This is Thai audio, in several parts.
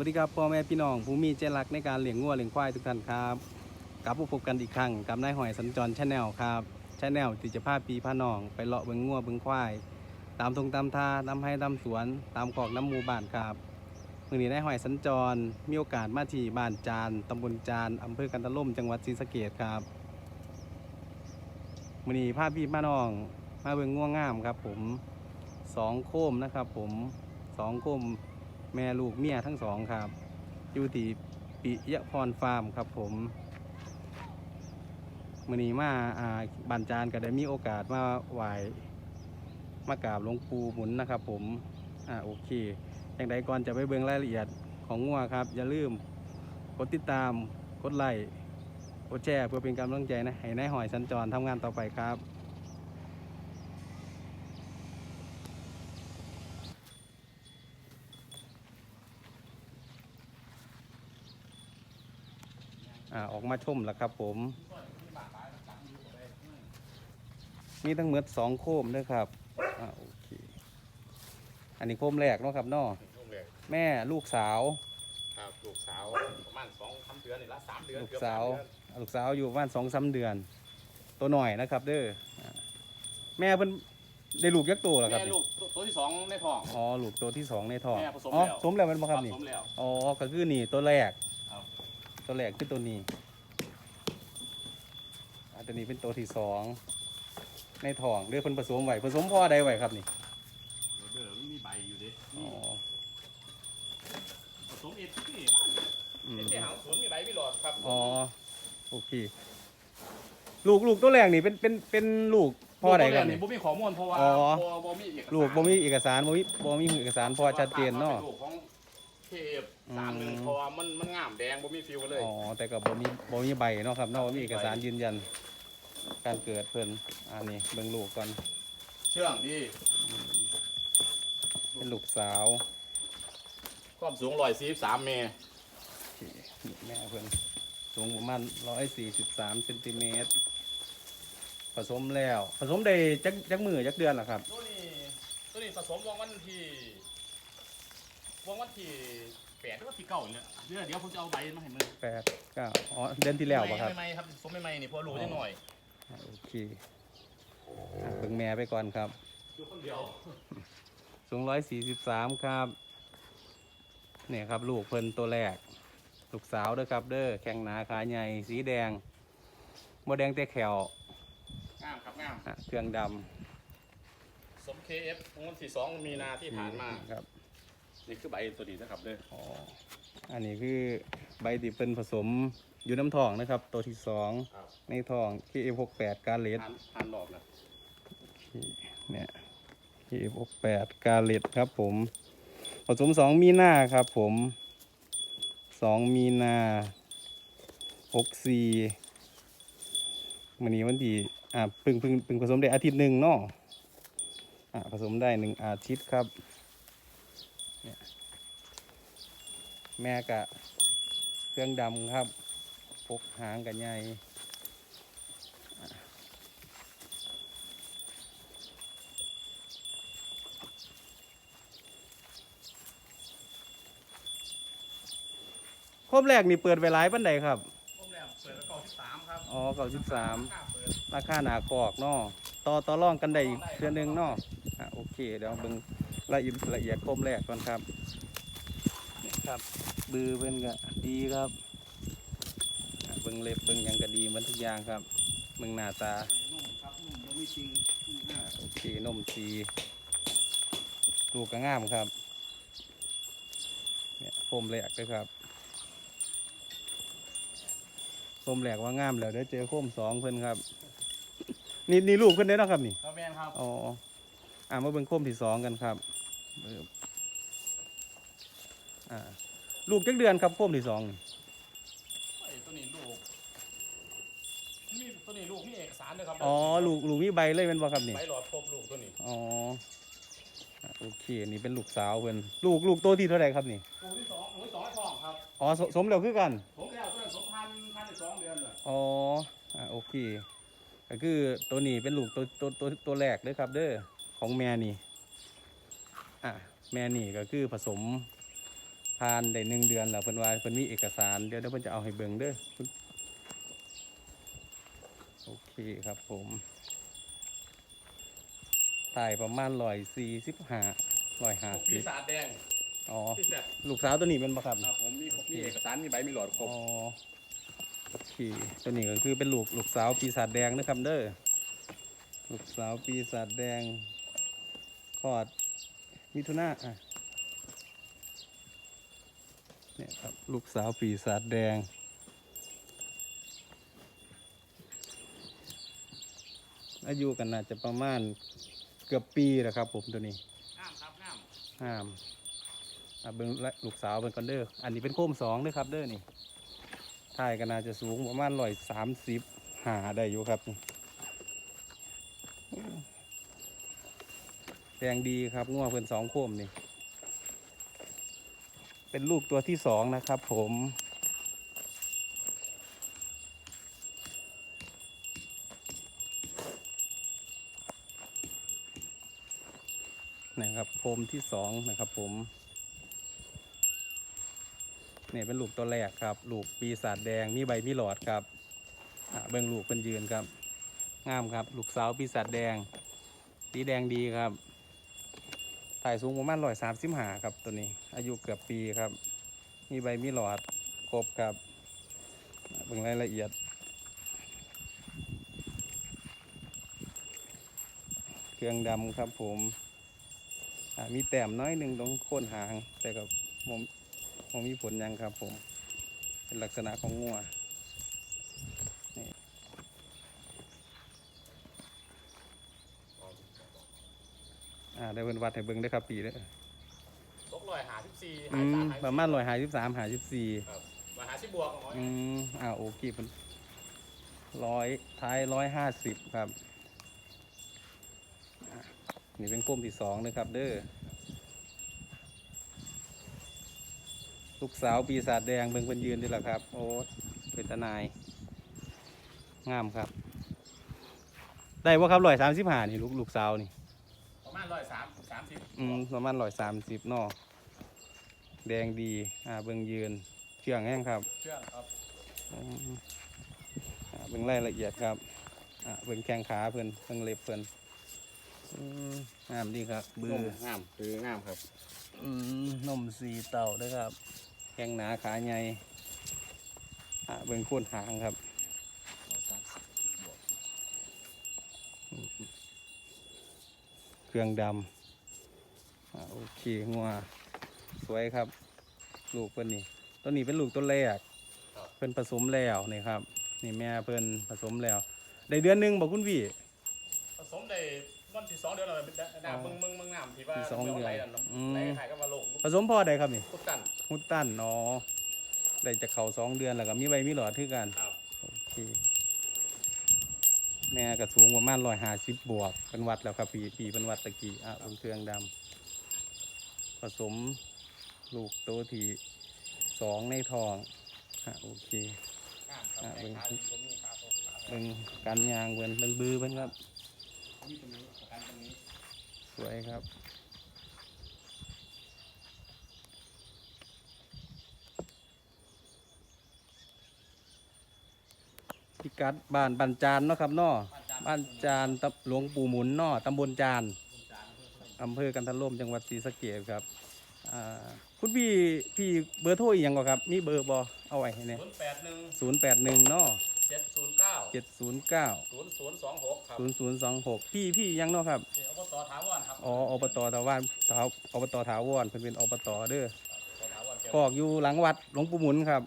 สวัสดีครับพ่อแม่พี่น้องผู้มีใจรักในการเลี้ยงงัวเลี้ยงควายทุกท่านครับกลับมาพบกันอีกครั้งกับนายหอยสัญจรชาแนลครับชาแนลที่จะพาปีพาน้อง ไปเลาะเบิงงัวเบิงควาย ตามทงตามท่าตามให้ตามสวน ตามขอกน้ำหมูบ้านครับมื่อนี้นายหอยสัญจรมีโอกาสมาที่บ้านจานตำบลจานอำเภอกันตะล่มจังหวัดศรีสะเกษครับมื่อนี้พาพี่พาน้องมาเบิงงัวงามครับ ผมสองโคมนะครับ ผมสองโคม แม่ลูกเมียทั้งสองครับ อยู่ที่ปิยพรฟาร์มครับผมมือนี้มาอ่าบันจานก็ได้มีโอกาสมาไหวมากราบหลวงปู่หมุนนะครับ ผมอ่าโอเคอย่างใดก่อนจะไปเบิ่งรายละเอียดของงัวครับ อย่าลืมกดติดตามกดไลค์กดแชร์เพื่อเป็นกำลังใจนะให้นายหอยสัญจรทำงานต่อไปครับ อ่าออกมาชมแล้วครับผมมีทั้งหมดสองโคมด้วยครับอ่าโอเคอันนี้โคมแรกเนาะครับเนาะลูกเล็กแม่ลูกสาว ครับลูกสาวประมาณสองสามเดือนนี่ละสามเดือนลูกเกือบสาวมเดือนลูกสาวอยู่บ้านสองสามเดือน ตัวหน่อยนะครับ เด้ออ่าแม่เพิ่นได้ลูกยักษ์ตัวเหรอครับแม่นี่ลูกตัวที่สองในท้อง อ๋อลูกตัวที่สองในท้องแม่ผสมอ๋อแล้ว สมแล้วเป็นบ่ครับนี่สมแล้วอ๋อก็คือนี่ตัวแรกครับ ตัวแรกคือตัวนี้อันตัวนี้เป็นตัวที่สองในท้องเด้อเพิ่นผสมไว้ผสมพ่อใดไว้ครับนี่เดี๋ยวมันมีใบอยู่ดิอ๋อผสมเอ็ดนี่อืมเอ็ดที่หางศูนย์มีใบมีหลอดครับอ๋อโอเคลูกลูกตัวแรกนี่เป็นเป็นเป็นลูกพ่อใดครับนี่นี่บ่มีข้อมูลเพราะว่าอ๋อบ่บ่มีเอกสารลูกบ่มีเอกสารบ่มีบ่มีเอกสารพอชัดเจนเนาะป็ลูกของ เทพสามหนึ่งอืมเพราะว่ามันมันงามแดงบ่มีฟิวเลย อ๋อ แต่ก็บ่มีบ่มีใบเนาะครับเนาะบ่มีเอกสารยืนยัน การเกิดเพิ่นอันนี้เบิ่งลูกก่อนเชื่องดีเป็นลูกสาว ความสูงร้อยสี่สามเมตรนี่แม่เพิ่นสูงประมาณ143เซนติเมตรผสมแล้ว ผสมได้จักจักมือจักเดือนล่ะครับ ตัวนี้ตัวนี้ผสมวงวันที่ วงวันที่แปดหรือว่าที่เก้าเนี่ยเดี๋ยวเดี๋ยวผมจะเอาใบมาให้มึงแปดเก้าอ๋อเดือนที่แล้วป่ะครับไม่ไม่ครับผมไม่ไม่นี่เพราะรู้นิดหน่อยอ่าโอเคอะเบิ่งแม่ไปก่อนครับ อยู่คนเดียวสูงร้อยสี่สิบสามครับ เนี่ยครับลูกเพิ่นตัวแรก ลูกสาวเด้อครับ เด้อแข้งหนาขาใหญ่สีแดงโมแดงแต่แขวงามครับงามอะเครื่องดสม KF วงวันที่สองมีนาที่ำผ่านมา ครับ นี่คือใบตัวนี้นะครับเด้ออ๋ออันนี้คือใบที่เป็นผสมอยู่น้ำทองนะครับ ตัวที่สองครับในทอง KF68 การเลสทานทานหลอดนะเนี่ย KF68 การเลสครับผม ผสมสองมีนาครับผมสองมีนาหกสี่วันนี้วันที่อ่าเพึ่งเพึ่งเพึ่งผสมได้อาทิตย์หนึ่งเนาะอ่าผสมได้หนึ่งอาทิตย์ครับ เนี่ยแม่กะเครื่องดำครับพกหางกันใหญ่อ่าครบแรกนี่เปิดไปหลายปันใดครับผมแล้วเปิดแล้วเก้าสิบสามครับ อ๋อเก้าสิบสามค่าเปิดราคาหนากอกเนาะต่อต่อรองกันได้อีกเดือนหนึ่งเนาะอะโอเค เดี๋ยวเบิ่ง ละเอียดละเอียดคมแรกก่อนครับนี่ครับ บือเป็นก็ดีครับอะเบิ่งเล็บเบิ่งหยังก็ดีเหมันทุกอย่างครับเบิ่งหน้าตานุ่มครับนุ่มบ่มีจริงนุ่มอะมากโอเคนมสีลูกก็งามครับเนี่ยโคมแรกเลยครับโคมแรกว่างามแล้วเดี๋ยวเจอโคมสองเพิ่นครับ นี่นี่ลูกเพิ่นได้อเนาะครับนี่ครับแมนครับอ๋ออ่ามาเบิ่งโคมที่สองกันครับ เบิ่งอ่าลูกจักเดือนครับโคมที่สองนี่เฮ้ยตัวนี้ลูกมีตัวนี้ลูกมีเอกสารด้วยครับอ๋อลูกลูกมีใบเลยเป็นบ่ครับนี่ใบหลอดครบลูกตัวนี้อ๋ออะโอเคนี่เป็นลูกสาวเพิ่นลูกลูกโตที่เท่าไหร่ครับนี่ลูกที่สองลูกที่สองให้ทองครับอ๋อสสมแล้วคือกันผมแล้วตัวนั้นสมพันพันในสองเดือนเลยอ๋ออ่าโอเคก็คือตัวนี้เป็นลูกตัวตัวตัวตัวแรกเลยครับ เด้อของแม่นี่ อะแม่นี่ก็คือผสมผ่านได้หนึ่งเดือนแล้วเพิ่นว่าเพิ่นมีเอกสารเดี๋ยวเดี๋ยวเพิ่นจะเอาให้เบิ่งเด้อเพิ่นโอเคครับผมถ่ายประมาณร้อยสี่สิบห้าร้อยห้าพวกสิปีบศาจแดงอ๋อที่แซ่บลูกสาวตัวนี้เป็นปะครับครับผมมีมีเอกสารมีใบมีหลอดครอ๋บอโอเคตัวนี้ก็คือเป็นลูกลูกสาวปีศาจแดงนะครับเด้อลูกสาวปีศาจแดงคลอด มิถุนาอะเนี่ยครับ ลูกสาวปีศาจแดง อายุกันน่าจะประมาณเกือบปีแล้วครับ ผมตัวนี้งามครับงามห้ามอะเบิ้งและลูกสาวเป็นคอนเดอร์อันนี้เป็นโค้มสองเด้วยครับเด้อนี่ถ่ายก็น่าจะสูงประมาณร้อยสามสิบหาได้อยู่ครับนี่ แดงดีครับง่วเพิ่นสองโคมนี่ เป็นลูกตัวที่สองนะครับผมนะครับโคมที่สองนะครับ ผมเนี่ยเป็นลูกตัวแรกครับ ลูกปีศาจแดงมีใบมีหลอดครับเบิ่งลูกเป็นยืนครับ งามครับ ลูกสาวปีศาจแดง สีแดงดีครับ ถ่ายสูงประมาณร้อยสามสิบห้าครับตัวนี้ อายุเกือบปีครับ มีใบมีหลอดครบครับเบิ่งรายละเอียด เครื่องดำครับผมมีแต้มน้อยหนึ่งตรงโคนหาง แต่กับผมผมมีผลยังครับผม เป็นลักษณะของงัวนี่อ่า ได้เป็นวัดให้เบิ้งได้อครับปีเด้อตกร้อยหาสิบสี่อืหามสามประมาณร้อยหาสิบสามหาสิบสี่ครับร้อยหาสิบบวกของอืมอ่าโอเคเป็นร้อยท้ายร้อยห้าสิบครับอะนี่เป็นกลมที่สองนะครับ เด้อลูกสาวปีศาจแดงเบิ่งเป็นยืนดีแหละครับ โอ้เป็นตานาย งามครับ ได้ว่าครับร้อยสามสิบห้านี่ลูกลูกสาวนี่ ประมาณร้อยสามสามสิบอืมประมาณร้อยสามสิบนอแดงดี อ่าเบิ่งยืนเชื่องแห้งครับเชื่อครับอืมอ่าเบิ่งรายละเอียดครับ อ่าเบิ่งแข้งขาเพิ่นเบิ่งเล็บเพิ่นอืมงามดีครับ บือ งามคืองามครับอืมนมสีเต่าด้วยครับ แข้งหนาขาใหญ่อ่าเบิ่งโคนหางครับ เครื่องดำอ่าโอเคงัวสวยครับ ลูกเพิ่นนี่ตัวนี้เป็นลูกตัวแรกเพิ่นผสมแล้วนี่ครับ นี่แม่เพิ่นผสมแล้วได้เดือนหนึงบอกคุณพี่ผสมได้วันที่สองเดือนอะไรเป็นน้ำมึงมึงมึงน้ำที่ว่าที่สองเดือนไหลนั่นอืมไหลขายก็มาลงผสมพอได้ครับนี่ทุกตันฮุตตันเนาะได้จากเขาสองเดือนแล้วก็มีใบมีหลอดคือกันครับโอเค แม่ก็สูงประมาณร้อยห้าสิบบวกเป็นวัดแล้วครับปีปีเป็นวัดตะกี้อะเป็นเครื่องดำผสมลูกโตที่สองในทองอะโอเคอะเบิ่งค้าอยู่ตรงนี้ขาตรงขาเป็นการยางเบิ่นเป็นบือเป็นครับสวยครับ พิกัดบ้านบันจานเนาะครับเนาะบ้านจานตำหลวงปู่หมุนเนาะตำบลจานคุณจานเพื่อนอำเภอกันทะล่มจังหวัดศรีสะเกษครับอ่าคุณพี่พี่เบอร์โทรอีกอย่างก่อนครับ มีเบอร์บอเอาไว้ให้เนี่ยศูนย์แปดหนึ่งศูนย์แปดหนึ่งเนาะเจ็ดศูนย์เก้าเจ็ดศูนย์เก้าศูนย์ศูนย์สองหกครับศูนย์ศูนย์สองหกพี่พี่ยังเนาะครับนี่อบตถาวรครับอ๋ออบตถาวรถาวอบตถาวรเพิ่นเป็นอบตเด้ออบตถาวรเกี่ยวคอกอยู่หลังวัดหลวงปู่หมุนครับ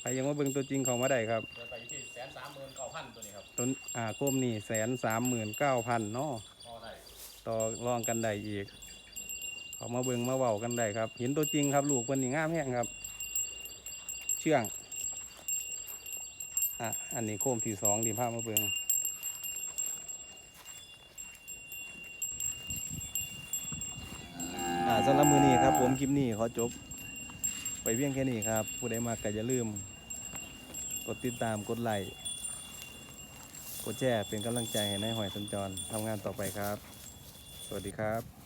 ใครยังว่าเบิ่งตัวจริงเขามาได้ครับ เดินไป พันตัวนี้ครับต้นอ่าโคมนี่แสนสามหมื่นเก้าพันเนาะพอได้ต่อรองกันได้อีก เขามาเบิ่งมาเว้ากันได้ครับเห็นตัวจริงครับ ลูกเพิ่นนี่งามแห้งครับ เชื่องอะอันนี้โคมที่สองดีภาพมาเบิ่งอ่าสำหรับมือนี้ครับ ผมคลิปนี้ขอจบ ไปเพียงแค่นี้ครับ ผู้ใดมากก็อย่าลืม กดติดตามกดไลค์ก ดแชร์เป็นกำลังใจให้นายหอยสัญจรทำงานต่อไปครับ สวัสดีครับ